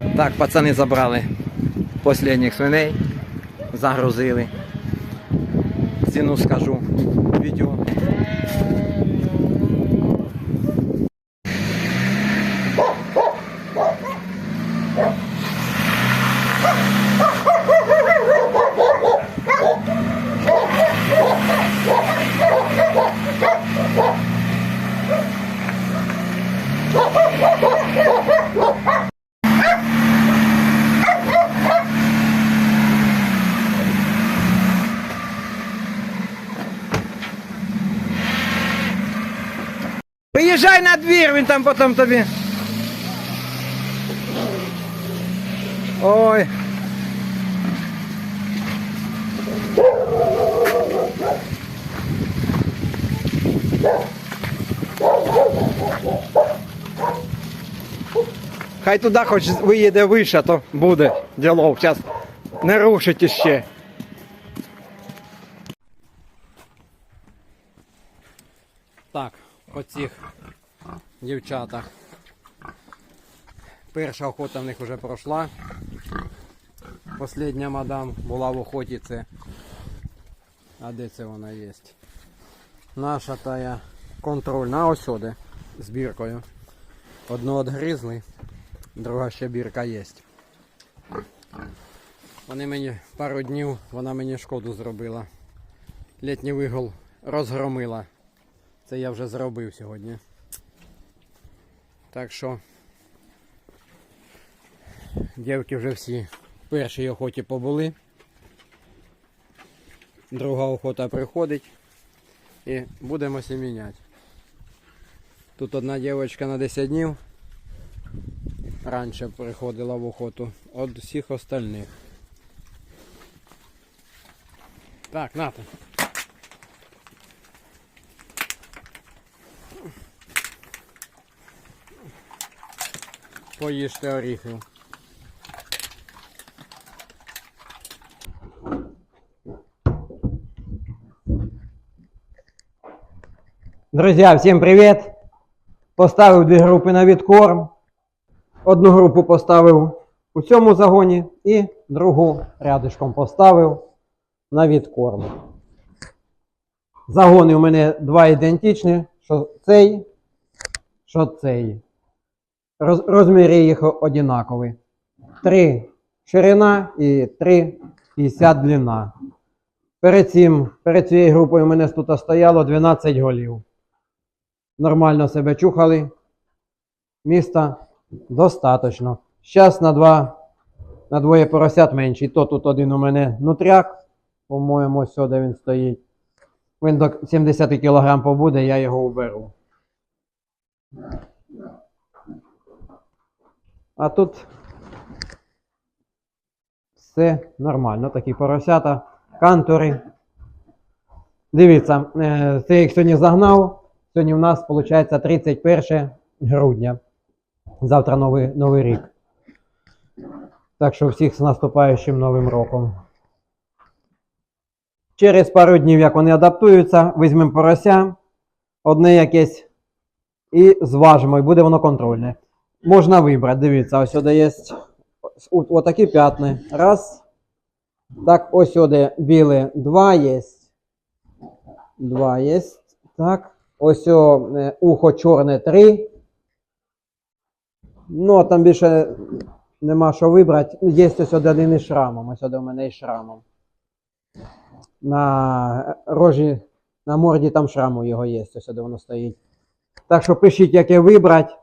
Так, пацани забрали останніх свиней, загрузили. Ціну скажу відео. Приїжджай на двір, він там потім тобі. Ой. Хай туди хоч виїде вище, то буде ділов. Зараз не рушить іще. Так, по цих дівчатах. Перша охота в них вже пройшла. Последня мадам була в охоті це. А де це вона є? Наша тая контрольна ось сюди з біркою. Одну одгризли, друга ще бірка є. Вони мені пару днів, вона мені шкоду зробила. Літній вигул розгромила. Це я вже зробив сьогодні. Так що дівки вже всі в першій охоті побули. Друга охота приходить і будемо сіміняти. Тут одна дівчинка на 10 днів раніше приходила в охоту від всіх остальних. Так, Ната. Поїжте оріхів. Друзья, всем привет! Поставив дві групи на відкорм. Одну групу поставив у цьому загоні і другу рядишком поставив на відкорм. Загони у мене два ідентичні, що цей, що цей. Роз, розміри їх однакові. 3 ширина і 3,50 длина. Перед, цим, перед цією групою у мене тут стояло 12 голів. Нормально себе чухали. Міста достатньо. Зараз на два, на двоє поросят менший. То тут один у мене нутряк. По-моєму, ось сюди він стоїть. Він до 70 кг побуде, я його уберу. А тут все нормально. Такі поросята, кантори. Дивіться, це я їх сьогодні загнав. Сьогодні в нас виходить 31 грудня. Завтра новий, новий рік. Так що всіх з наступаючим новим роком. Через пару днів, як вони адаптуються, візьмемо порося, одне якесь і зважимо, і буде воно контрольне. Можна вибрати, дивіться, ось сюди є отакі п'ятни. Раз. Так, ось сюди біле два є. Два є. Так. Ось е, ухо чорне три. Ну, там більше нема що вибрати. Є ось один із шрамом. Ось один у мене із шрамом. На рожі, на морді там шраму його є, ось де воно стоїть. Так що пишіть, яке вибрати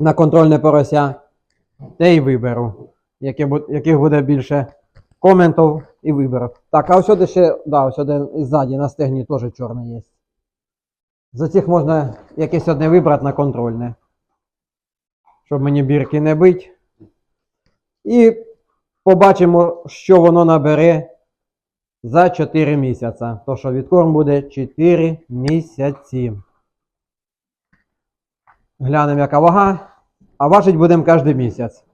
на контрольне порося, те й виберу. Яких буде більше коментів і виберу. Так, а сюди ще, да, ось і ззаді на стегні теж чорний є. За цих можна якесь одне вибрати на контрольне. Щоб мені бірки не бить. І побачимо, що воно набере за 4 місяці. То, що відкорм буде 4 місяці. Глянемо, яка вага. А важить будемо кожен місяць.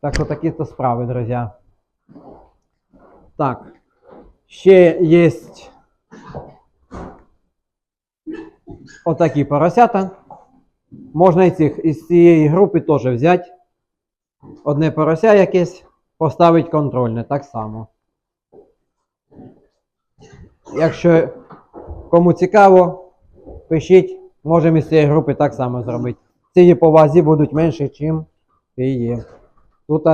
Так що такі то справи, друзі. Так. Ще є отакі поросята. Можна і цих, із цієї групи теж взяти одне порося якесь, поставити контрольне так само. Якщо кому цікаво, пишіть, можемо із цієї групи так само зробити. Ці по вазі будуть менше, ніж її. Тут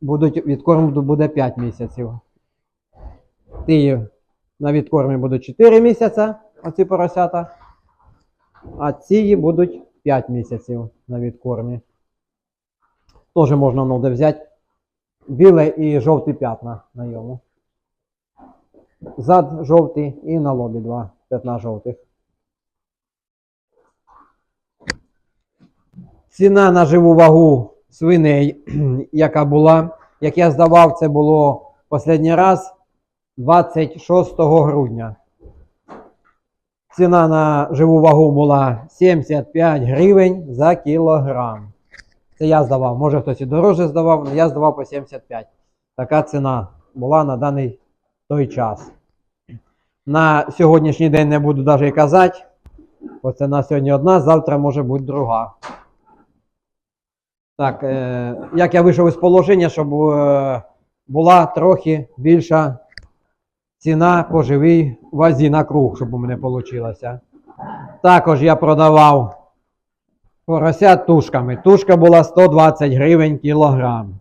будуть відкорм буде 5 місяців. Ті на відкормі будуть 4 місяці, оці поросята. А ці будуть 5 місяців на відкормі. Теж можна ноде взяти біле і жовті п'ятна на йому. Зад жовтий і на лобі два п'ятна жовтих. Ціна на живу вагу свиней, яка була, як я здавав, це було останній раз 26 грудня. Ціна на живу вагу була 75 гривень за кілограм. Це я здавав. Може хтось і дорожче здавав, але я здавав по 75. Така ціна була на даний той час. На сьогоднішній день не буду навіть казати. Бо це на сьогодні одна, завтра може бути друга. Так, е, як я вийшов із положення, щоб е, була трохи більша ціна по живій вазі на круг, щоб у мене вийшло. Також я продавав поросят тушками. Тушка була 120 гривень кілограм.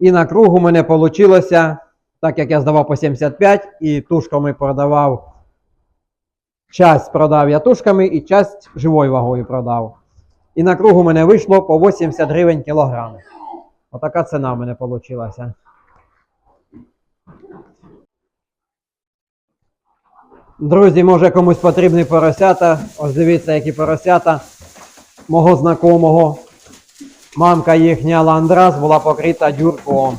І на круг у мене вийшло, так як я здавав по 75, і тушками продавав. Часть продав я тушками і часть живою вагою продав. І на круг у мене вийшло по 80 гривень кілограм. Отака ціна в мене вийшла. Друзі, може комусь потрібні поросята. Ось дивіться, які поросята мого знакомого. Мамка їхня ландрас була покрита дюрком.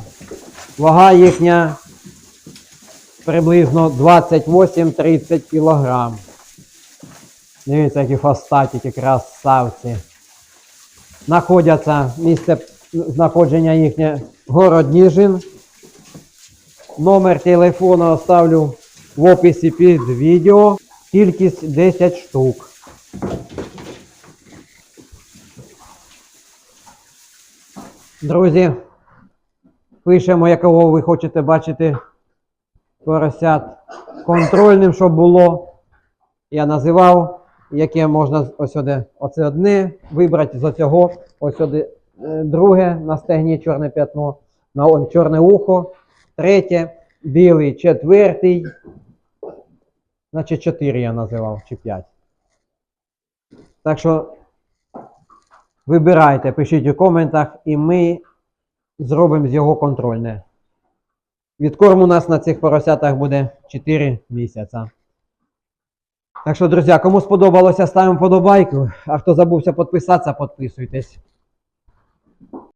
Вага їхня приблизно 28-30 кг. Дивіться, які фастатики, красавці. Знаходяться місце знаходження їхнє город Ніжин. Номер телефону оставлю в описі під відео. Кількість 10 штук. Друзі, пишемо, якого ви хочете бачити поросят контрольним, щоб було. Я називав, яке можна ось сюди, оце одне вибрати з оцього, ось сюди е, друге на стегні чорне п'ятно, на он чорне ухо, третє, білий, четвертий. Значить, 4 я називав, чи 5. Так що вибирайте, пишіть у коментах, і ми зробимо з його контрольне. Відкорм у нас на цих поросятах буде 4 місяця. Так що, друзі, кому сподобалося, ставимо подобайку. А хто забувся підписатися, підписуйтесь.